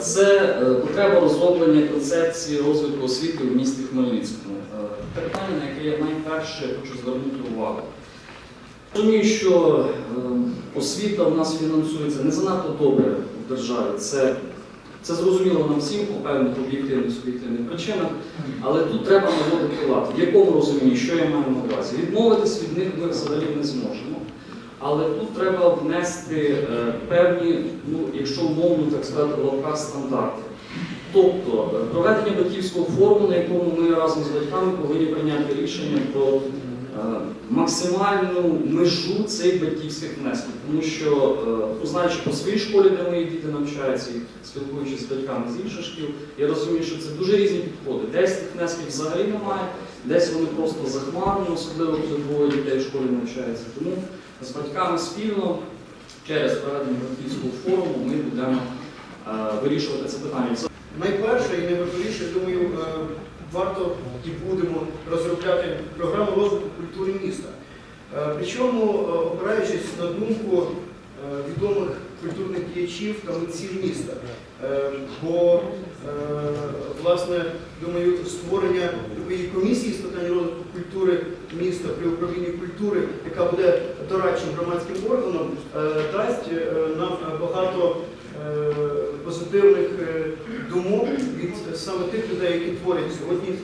Це е, потреба розроблення концепції розвитку освіти в місті Хмельницькому. Е, Питання, на яке я найперше хочу звернути увагу. Розумію, що е, освіта в нас фінансується не занадто добре в державі. Це, це зрозуміло нам всім по певних об'єктивних суб'єктивних причинах, але тут треба наводити лад. В якому розумінні, що я маю на увазі? Відмовитись від них ми взагалі не зможемо. Але тут треба внести е, певні, ну, якщо умовно так сказати, лапках стандарти. Тобто е, проведення батьківського форуму, на якому ми разом з батьками повинні прийняти рішення про е, максимальну межу цих батьківських внесків. Тому що, е, ну, знаючи по своїй школі, де мої діти навчаються, і спілкуючись з батьками з інших шкіл, я розумію, що це дуже різні підходи. Десь тих внесків взагалі немає, десь вони просто захмарні, особливо коли двоє дітей в школі навчаються. Тому з батьками спільно через проведення батьківського форуму ми будемо е, вирішувати це питання. Найперше і найважливіше, думаю, е, варто і будемо розробляти програму розвитку культури міста. Е, Причому, опираючись на думку відомих культурних діячів та митців міста. Е, Бо, е, власне, думаю, створення такої комісії з питань розвитку культури міста при управлінні культури, яка буде дорадчим громадським органом, е, дасть нам багато позитивних думок від саме тих людей, які творять сьогодні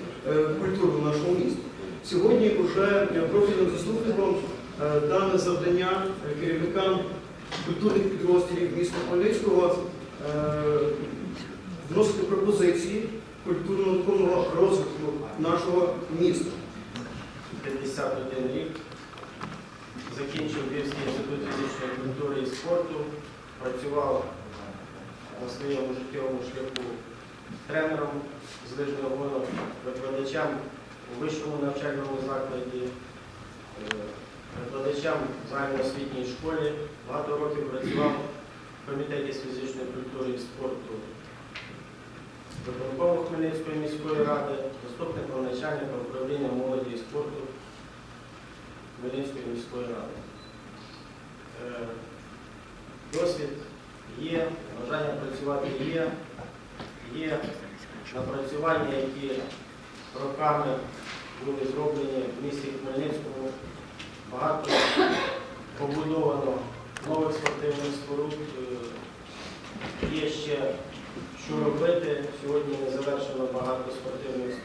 культуру в нашому місті. Сьогодні вже профільним заступником дане завдання керівникам культурних підрозділів міста Хмельницького е, вносити пропозиції культурно-духовного розвитку нашого міста. 51 рік. Закінчив Львівський інститут фізичної культури і спорту. Працював на своєму життєвому шляху тренером з лижного гонок, викладачем у вищому навчальному закладі, е, викладачем в загальноосвітній школі. Багато років працював в комітеті з фізичної культури і спорту виконкому Хмельницької міської ради, заступником начальника управління молоді і спорту Хмельницької міської ради. Е, Досвід є, бажання працювати є, є напрацювання, які роками були зроблені в місті Хмельницькому. Багато побудовано нових спортивних споруд. Е, Є ще що робити. Сьогодні не завершено багато спортивних